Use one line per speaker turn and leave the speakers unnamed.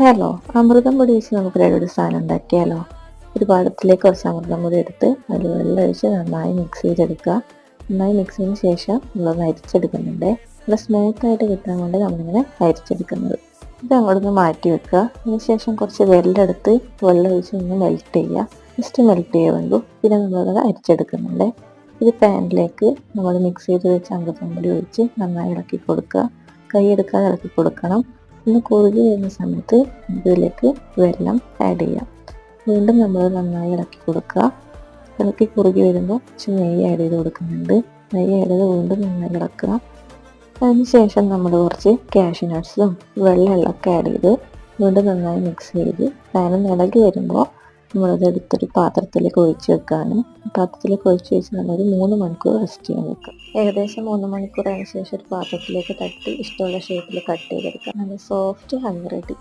Hello അമൃതം പൊടി വെച്ച് നമുക്ക് ഒരു സാധനം ഉണ്ടാക്കിയാലോ? ഒരു പാത്രത്തിലേക്ക് കുറച്ച് അമൃതം പൊടി എടുത്ത് അതിൽ വെള്ളം ഒഴിച്ച് നന്നായി മിക്സ് ചെയ്തെടുക്കുക. നന്നായി മിക്സ് ചെയ്തതിന് ശേഷം നമ്മളൊന്ന് അരിച്ചെടുക്കുന്നുണ്ട്. സ്മൂത്ത് ആയിട്ട് കിട്ടാൻ വേണ്ടി നമ്മളിങ്ങനെ അരിച്ചെടുക്കുന്നത്. ഇത് അങ്ങോട്ടൊന്ന് മാറ്റി വെക്കുക. അതിനുശേഷം കുറച്ച് വെള്ളം എടുത്ത് വെള്ളം ഒഴിച്ച് ഒന്ന് മെൽറ്റ് ചെയ്യുക. ജസ്റ്റ് മെൽറ്റ് ചെയ്യുമ്പോൾ പിന്നെ നമ്മളത് അരിച്ചെടുക്കുന്നുണ്ട്. ഇത് പാനിലേക്ക് നമ്മൾ മിക്സ് ചെയ്ത് വെച്ച് അമൃതം പൊടി ഒഴിച്ച് നന്നായി ഇളക്കി കൊടുക്കുക. കൈ എടുക്കാതെ ഇളക്കി കൊടുക്കണം. ഒന്ന് കുറുകി വരുന്ന സമയത്ത് ഇതിലേക്ക് വെള്ളം ആഡ് ചെയ്യാം. വീണ്ടും നമ്മൾ നന്നായി ഇളക്കി കൊടുക്കുക. ഇളക്കി കുറുകി വരുമ്പോൾ കുറച്ച് നെയ്യ് ആഡ് ചെയ്ത് കൊടുക്കുന്നുണ്ട്. നെയ്യ് ആഡ് ചെയ്ത് വീണ്ടും നന്നായി ഇളക്കുക. അതിനുശേഷം നമ്മൾ കുറച്ച് കാഷ്യൂ നട്ട്സും വെള്ളമൊക്കെ ആഡ് ചെയ്ത് വീണ്ടും നന്നായി മിക്സ് ചെയ്ത് പാനം ഇളകി വരുമ്പോൾ നമ്മളത് എടുത്തൊരു പാത്രത്തിലേക്ക് ഒഴിച്ച് വെക്കാണ്. പാത്രത്തിലേക്ക് ഒഴിച്ച് വെച്ച് നമ്മളൊരു മൂന്ന് മണിക്കൂർ റെസ്റ്റ് ചെയ്യാൻ വെക്കാം ഏകദേശം മൂന്ന് മണിക്കൂർ അതിന് ശേഷം ഒരു പാത്രത്തിലേക്ക് തട്ടി ഇഷ്ടമുള്ള ഷേപ്പിൽ കട്ട് ചെയ്തെടുക്കാം നല്ല സോഫ്റ്റ് ഹണി റെഡി